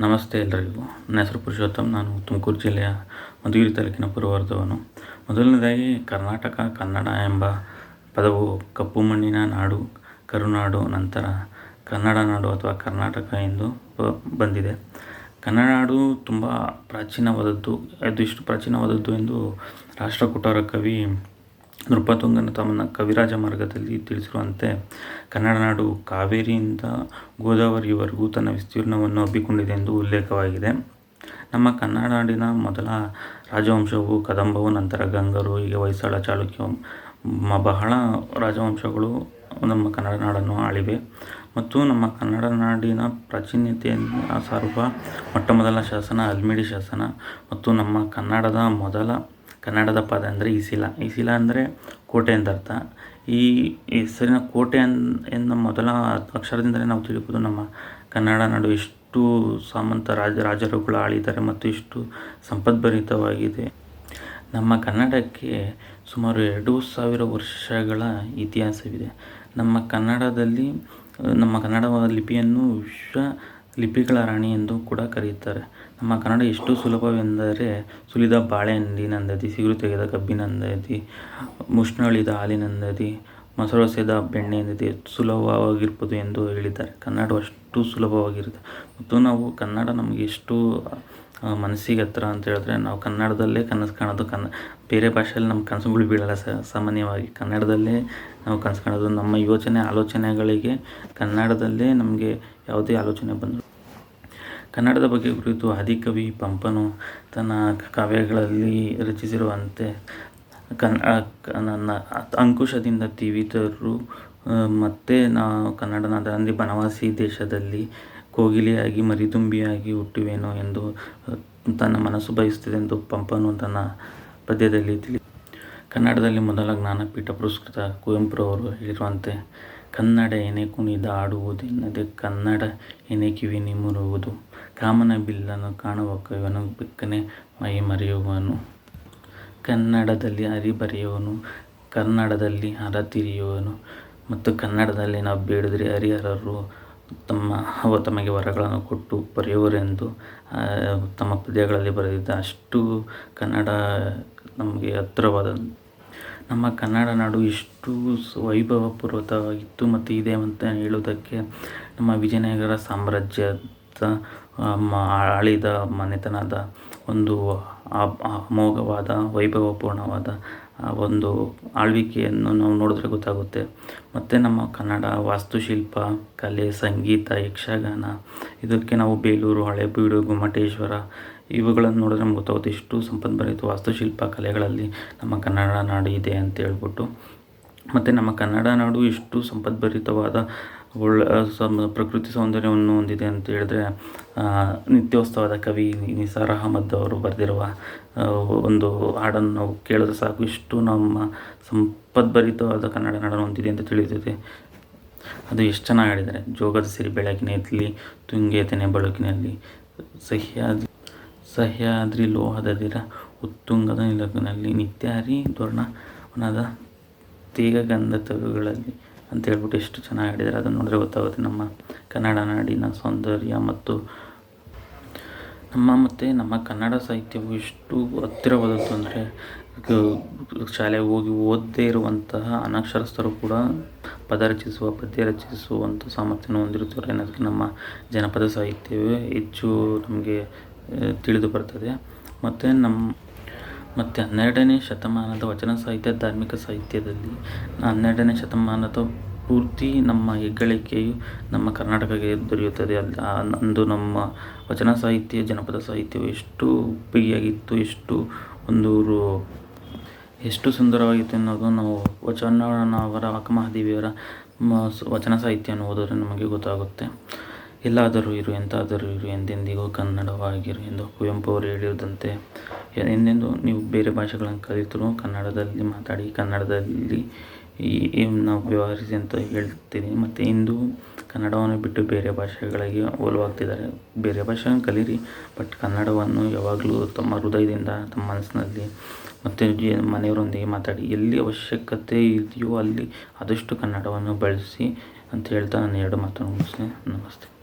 ನಮಸ್ತೆ ಎಲ್ಲರಿಗೂ ನನ್ನ ಹೆಸರು ಪುರುಷೋತ್ತಮ್. ನಾನು ತುಮಕೂರು ಜಿಲ್ಲೆಯ ಮಧುಗಿರಿ ತಾಲೂಕಿನ ಪುರವರ್ಧವನು ಮೊದಲನೇದಾಗಿ ಕರ್ನಾಟಕ, ಕನ್ನಡ ಎಂಬ ಪದವು ಕಪ್ಪು ಮಣ್ಣಿನ ನಾಡು ಕರುನಾಡು ನಂತರ ಕನ್ನಡ ನಾಡು ಅಥವಾ ಕರ್ನಾಟಕ ಎಂದು ಬಂದಿದೆ. ಕನ್ನಡ ನಾಡು ತುಂಬ ಪ್ರಾಚೀನವಾದದ್ದು, ಅದು ಇಷ್ಟು ಪ್ರಾಚೀನವಾದದ್ದು ಎಂದು ರಾಷ್ಟ್ರಕೂಟರ ಕವಿ ನೃಪತುಂಗನ ತಮ್ಮನ ಕವಿರಾಜ ಮಾರ್ಗದಲ್ಲಿ ತಿಳಿಸಿರುವಂತೆ ಕನ್ನಡ ನಾಡು ಕಾವೇರಿಯಿಂದ ಗೋದಾವರಿವರೆಗೂ ತನ್ನ ವಿಸ್ತೀರ್ಣವನ್ನು ಹಬ್ಬಿಕೊಂಡಿದೆ ಎಂದು ಉಲ್ಲೇಖವಾಗಿದೆ. ನಮ್ಮ ಕನ್ನಡ ನಾಡಿನ ಮೊದಲ ರಾಜವಂಶವು ಕದಂಬವು, ನಂತರ ಗಂಗರು, ಹೀಗೆ ಹೊಯ್ಸಳ, ಚಾಲುಕ್ಯ ಬಹಳ ರಾಜವಂಶಗಳು ನಮ್ಮ ಕನ್ನಡ ನಾಡನ್ನು ಆಳಿವೆ. ಮತ್ತು ನಮ್ಮ ಕನ್ನಡ ನಾಡಿನ ಪ್ರಾಚೀನತೆಯನ್ನು ಸಾರುವ ಮೊಟ್ಟಮೊದಲ ಶಾಸನ, ಅಲ್ಮಿಡಿ ಶಾಸನ ಮತ್ತು ನಮ್ಮ ಕನ್ನಡದ ಮೊದಲ ಕನ್ನಡದ ಪದ ಅಂದರೆ ಇಸಿಲ. ಇಸಿಲ ಅಂದರೆ ಕೋಟೆ ಎಂದರ್ಥ ಈ ಹೆಸರಿನ ಕೋಟೆ ಅನ್ ಎನ್ನ ಮೊದಲ ಅಕ್ಷರದಿಂದಲೇ ನಾವು ತಿಳಿಬೋದು ನಮ್ಮ ಕನ್ನಡ ನಾಡು ಎಷ್ಟು ಸಾಮಂತ ರಾಜ, ರಾಜರುಗಳು ಆಳಿದ್ದಾರೆ ಮತ್ತು ಎಷ್ಟು ಸಂಪದ್ಭರಿತವಾಗಿದೆ. ನಮ್ಮ ಕನ್ನಡಕ್ಕೆ ಸುಮಾರು ಎರಡು ಸಾವಿರ ವರ್ಷಗಳ ಇತಿಹಾಸವಿದೆ. ನಮ್ಮ ಕನ್ನಡದಲ್ಲಿ, ನಮ್ಮ ಕನ್ನಡ ಲಿಪಿಯನ್ನು ವಿಶ್ವ ಲಿಪಿಗಳ ರಾಣಿ ಎಂದು ಕೂಡ ಕರೆಯುತ್ತಾರೆ. ನಮ್ಮ ಕನ್ನಡ ಎಷ್ಟು ಸುಲಭವೆಂದರೆ ಸುಲಿದ ಬಾಳೆಹಣ್ಣಿನಂದದಿ ಸಿಗುರು ತೆಗೆದ ಕಬ್ಬಿನಂದತಿ ಮುಷ್ಣಳಿದ ಹಾಲಿನಂದದಿ ಬೆಣ್ಣೆ ಬೆಣ್ಣೆಯಿಂದದಿ ಸುಲಭವಾಗಿರ್ಬೋದು ಎಂದು ಹೇಳಿದ್ದಾರೆ. ಕನ್ನಡ ಅಷ್ಟು ಸುಲಭವಾಗಿರುತ್ತೆ ಮತ್ತು ನಾವು ಕನ್ನಡ ನಮಗೆ ಎಷ್ಟು ಮನಸ್ಸಿಗೆ ಹತ್ರ ಅಂತ ಹೇಳಿದ್ರೆ ನಾವು ಕನ್ನಡದಲ್ಲೇ ಕನಸು ಕಾಣೋದು ಕನ್ನ ಬೇರೆ ಭಾಷೆಯಲ್ಲಿ ನಮ್ಮ ಕನಸುಗಳು ಬೀಳಲ್ಲ ಸಾಮಾನ್ಯವಾಗಿ. ಕನ್ನಡದಲ್ಲೇ ನಾವು ಕನಸು ಕಾಣೋದು ನಮ್ಮ ಯೋಚನೆ, ಆಲೋಚನೆಗಳಿಗೆ ಕನ್ನಡದಲ್ಲೇ ನಮಗೆ ಯಾವುದೇ ಆಲೋಚನೆ ಬಂದರು ಕನ್ನಡದ ಬಗ್ಗೆ ಕುರಿತು ಆದಿಕವಿ ಪಂಪನು ತನ್ನ ಕಾವ್ಯಗಳಲ್ಲಿ ರಚಿಸಿರುವಂತೆ ಕನ್ ನನ್ನ ಅಂಕುಶದಿಂದ ತೀವಿತರು ಮತ್ತೆ ನಾವು ಕನ್ನಡನಾದ ಅಂದರೆ ಬನವಾಸಿ ದೇಶದಲ್ಲಿ ಕೋಗಿಲೆಯಾಗಿ, ಮರಿದುಂಬಿಯಾಗಿ ಹುಟ್ಟುವೆನೋ ಎಂದು ತನ್ನ ಮನಸ್ಸು ಬಯಸುತ್ತದೆ ಎಂದು ಪಂಪನು ತನ್ನ ಪದ್ಯದಲ್ಲಿ ತಿಳಿ ಕನ್ನಡದಲ್ಲಿ ಮೊದಲ ಜ್ಞಾನಪೀಠ ಪುರಸ್ಕೃತ ಕುವೆಂಪುರವರು ಹೇಳಿರುವಂತೆ, ಕನ್ನಡ ಎನೆ ಕುಣಿದ ಆಡುವುದೆನ್ನದೆ ಕನ್ನಡ ಎನೆ ಕಿವಿ ನಿಮುರುವುದು ಕಾಮನ ಬಿಲ್ಲನ್ನು ಕಾಣುವ ಕವಿಯನು ಬೆಕ್ಕನೆ ಮೈ ಮರೆಯುವನು. ಕನ್ನಡದಲ್ಲಿ ಹರಿ ಬರೆಯುವನು, ಕನ್ನಡದಲ್ಲಿ ಹರ ತಿರಿಯುವನು ಮತ್ತು ಕನ್ನಡದಲ್ಲಿ ನಾವು ಬೇಡಿದರೆ ಹರಿಹರರು ತಮಗೆ ವರಗಳನ್ನು ಕೊಟ್ಟು ಬರೆಯುವರೆಂದು ತಮ್ಮ ಪದ್ಯಗಳಲ್ಲಿ ಬರೆದಿದ್ದ ಅಷ್ಟು ಕನ್ನಡ ನಮಗೆ ಹತ್ತಿರವಾದ ನಮ್ಮ ಕನ್ನಡ ನಾಡು ಇಷ್ಟು ವೈಭವಪೂರ್ವತವಾಗಿತ್ತು ಮತ್ತು ಇದೆ ಅಂತ ಹೇಳುವುದಕ್ಕೆ ನಮ್ಮ ವಿಜಯನಗರ ಸಾಮ್ರಾಜ್ಯದ ಆಳಿದ ಮನೆತನದ ಒಂದು ಅಮೋಘವಾದ, ವೈಭವಪೂರ್ಣವಾದ ಒಂದು ಆಳ್ವಿಕೆಯನ್ನು ನಾವು ನೋಡಿದ್ರೆ ಗೊತ್ತಾಗುತ್ತೆ. ಮತ್ತು ನಮ್ಮ ಕನ್ನಡ ವಾಸ್ತುಶಿಲ್ಪ, ಕಲೆ, ಸಂಗೀತ, ಯಕ್ಷಗಾನ, ಇದಕ್ಕೆ ನಾವು ಬೇಲೂರು, ಹಳೆಬೀಡು, ಗುಮ್ಮಟೇಶ್ವರ, ಇವುಗಳನ್ನು ನೋಡಿದ್ರೆ ನಮ್ಗೆ ಗೊತ್ತಾಗುತ್ತೆ ಇಷ್ಟು ಸಂಪದ್ಭರಿತ ವಾಸ್ತುಶಿಲ್ಪ ಕಲೆಗಳಲ್ಲಿ ನಮ್ಮ ಕನ್ನಡ ನಾಡು ಇದೆ ಅಂತ ಹೇಳ್ಬಿಟ್ಟು. ಮತ್ತು ನಮ್ಮ ಕನ್ನಡ ನಾಡು ಇಷ್ಟು ಸಂಪದ್ಭರಿತವಾದ ಒಳ್ಳೆ ಪ್ರಕೃತಿ ಸೌಂದರ್ಯವನ್ನು ಹೊಂದಿದೆ ಅಂತ ಹೇಳಿದ್ರೆ ನಿತ್ಯೋತ್ಸವದ ಕವಿ ನಿಸಾರ್ ಅಹಮದ್ ಅವರು ಬರೆದಿರುವ ಒಂದು ಹಾಡನ್ನು ಕೇಳಿದ್ರೆ ಸಾಕು. ಇಷ್ಟು ನಮ್ಮ ಸಂಪದ್ಭರಿತವಾದ ಕನ್ನಡ ನಾಡನ್ನು ಹೊಂದಿದೆ ಅಂತ ತಿಳಿದಿದೆ. ಅದು ಎಷ್ಟು ಚೆನ್ನಾಗಿ ಹಾಡಿದ್ದಾರೆ. ಜೋಗದ ಸಿರಿ ಬೆಳಕಿನ ತುಂಗೆ ತೆನೆ ಬಳುಕಿನಲ್ಲಿ. ಸಹ್ಯಾದ್ರಿ ಸಹ್ಯಾದ್ರಿ ಲೋಹದ ದಿರ, ಉತ್ತುಂಗದ ನಿಲಕಿನಲ್ಲಿ. ನಿತ್ಯಾರಿ ದ್ವರ್ಣವನದ ತೀಗ ಗಂಧ ತಗುಗಳಲ್ಲಿ. ಅಂತ ಹೇಳ್ಬಿಟ್ಟು ಎಷ್ಟು ಚೆನ್ನಾಗಿ ಆಡಿದ್ದಾರೆ ಅದನ್ನು ನೋಡಿದ್ರೆ ಗೊತ್ತಾಗುತ್ತೆ. ನಮ್ಮ ಕನ್ನಡ ನಾಡಿನ ಸೌಂದರ್ಯ ಮತ್ತು ನಮ್ಮ ಮತ್ತು ನಮ್ಮ ಕನ್ನಡ ಸಾಹಿತ್ಯವು ಎಷ್ಟು ಹತ್ತಿರವಾದದ್ದು ಅಂದರೆ ಶಾಲೆಗೆ ಹೋಗಿ ಓದದೇ ಇರುವಂತಹ ಅನಕ್ಷರಸ್ಥರು ಕೂಡ ಪದ ರಚಿಸುವ ಪದ್ಯ ರಚಿಸುವಂಥ ಸಾಮರ್ಥ್ಯವನ್ನು ಹೊಂದಿರುತ್ತಾರೆ. ಅನ್ನೋದಕ್ಕೆ ನಮ್ಮ ಜನಪದ ಸಾಹಿತ್ಯವೇ ಹೆಚ್ಚು ನಮಗೆ ತಿಳಿದು ಬರ್ತದೆ. ಮತ್ತು ನಮ್ಮ ಮತ್ತು ಹನ್ನೆರಡನೇ ಶತಮಾನದ ವಚನ ಸಾಹಿತ್ಯ, ಧಾರ್ಮಿಕ ಸಾಹಿತ್ಯದಲ್ಲಿ ಹನ್ನೆರಡನೇ ಶತಮಾನದ ಪೂರ್ತಿ ನಮ್ಮ ಹೆಗ್ಗಳಿಕೆಯು ನಮ್ಮ ಕರ್ನಾಟಕಕ್ಕೆ ದೊರೆಯುತ್ತದೆ. ಅಲ್ಲಿ ಅಂದು ನಮ್ಮ ವಚನ ಸಾಹಿತ್ಯ, ಜನಪದ ಸಾಹಿತ್ಯವು ಎಷ್ಟು ಬಿಗಿಯಾಗಿತ್ತು ಎಷ್ಟು ಒಂದು ಎಷ್ಟು ಸುಂದರವಾಗಿತ್ತು ಅನ್ನೋದು ನಾವು ವಚನವರ ಅಕ್ಕಮಹಾದೇವಿಯವರ ವಚನ ಸಾಹಿತ್ಯವನ್ನು ಓದಿದ್ರೆ ನಮಗೆ ಗೊತ್ತಾಗುತ್ತೆ. ಎಲ್ಲಾದರೂ ಇರು, ಎಂತಾದರೂ ಇರು, ಎಂದೆಂದಿಗೂ ಕನ್ನಡವಾಗಿರು ಎಂದು ಕುವೆಂಪು ಅವರು ಹೇಳಿರುವುದಂತೆ ಎಂದೆಂದು ನೀವು ಬೇರೆ ಭಾಷೆಗಳನ್ನು ಕಲಿತರೂ ಕನ್ನಡದಲ್ಲಿ ಮಾತಾಡಿ, ಕನ್ನಡದಲ್ಲಿ ನಾವು ವ್ಯವಹರಿಸಿ ಅಂತ ಹೇಳ್ತೀನಿ. ಮತ್ತು ಇಂದು ಕನ್ನಡವನ್ನು ಬಿಟ್ಟು ಬೇರೆ ಭಾಷೆಗಳಿಗೆ ಒಲವಾಗ್ತಿದ್ದಾರೆ ಬೇರೆ ಭಾಷೆಯನ್ನು ಕಲೀರಿ, ಬಟ್ ಕನ್ನಡವನ್ನು ಯಾವಾಗಲೂ ತಮ್ಮ ಹೃದಯದಿಂದ, ತಮ್ಮ ಮನಸ್ಸಿನಲ್ಲಿ ಮತ್ತು ಮನೆಯವರೊಂದಿಗೆ ಮಾತಾಡಿ. ಎಲ್ಲಿ ಅವಶ್ಯಕತೆ ಇದೆಯೋ ಅಲ್ಲಿ ಆದಷ್ಟು ಕನ್ನಡವನ್ನು ಬಳಸಿ ಅಂತ ಹೇಳ್ತಾ ನಾನು ಎರಡು ಮಾತನ್ನು ಮುಗಿಸ್ತೇನೆ. ನಮಸ್ತೆ.